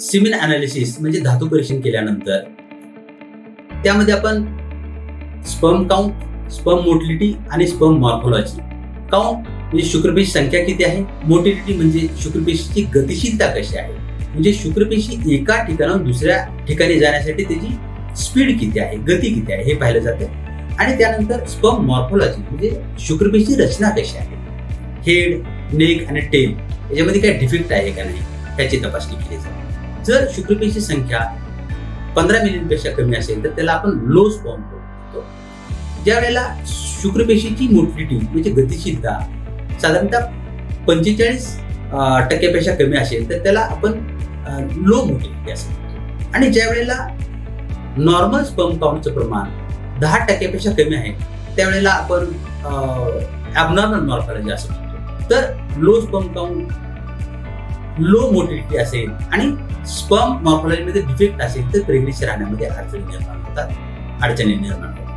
Simile analysis म्हणजे धातू परीक्षण केल्यानंतर. त्यामध्ये आपण स्पर्म काउंट स्पर्म मोटिलिटी आणि स्पर्म मॉर्फॉलॉजी काउंट म्हणजे शुक्रपेशी संख्या किती आहे? मोटिलिटी म्हणजे शुक्रपेशीची गतिशीलता कशी आहे? म्हणजे शुक्रपेशी एका ठिकाणाहून दुसऱ्या ठिकाणी जाण्यासाठी त्याची स्पीड किती आहे? गती किती आहे? हे पाहिलं जातं. आणि त्यानंतर स्पर्म मॉर्फॉलॉजी म्हणजे शुक्रपेशी रचना कशी आहे? हेड नेक आणि टेल याच्यामध्ये काही डिफेक्ट आहे का नाही? त्याची तपासणी केली जाते. जर शुक्रपेशी संख्या पंधरा मिलियनपेक्षा कमी असेल तर त्याला आपण लो स्पॉम म्हणतो ज्या वेळेला शुक्रपेशीची मोटिलिटी म्हणजे गतिशीलता साधारणतः पंचेचाळीस टक्क्यापेक्षा कमी असेल तर त्याला आपण लो मोटिलिटी असं म्हणतो. आणि ज्या वेळेला नॉर्मल स्पम काउंटचं प्रमाण दहा टक्क्यापेक्षा कमी आहे त्यावेळेला आपण ॲबनॉर्मल मॉर्फॉलॉजी असं म्हणतो. तर low sperm count low motility असेल आणि स्पर्म मॉर्फॉलॉजीमध्ये डिफेक्ट असेल तर प्रेग्नेन्सी राहण्यामध्ये अडचणी निर्माण होतात अडचणी निर्माण होतात.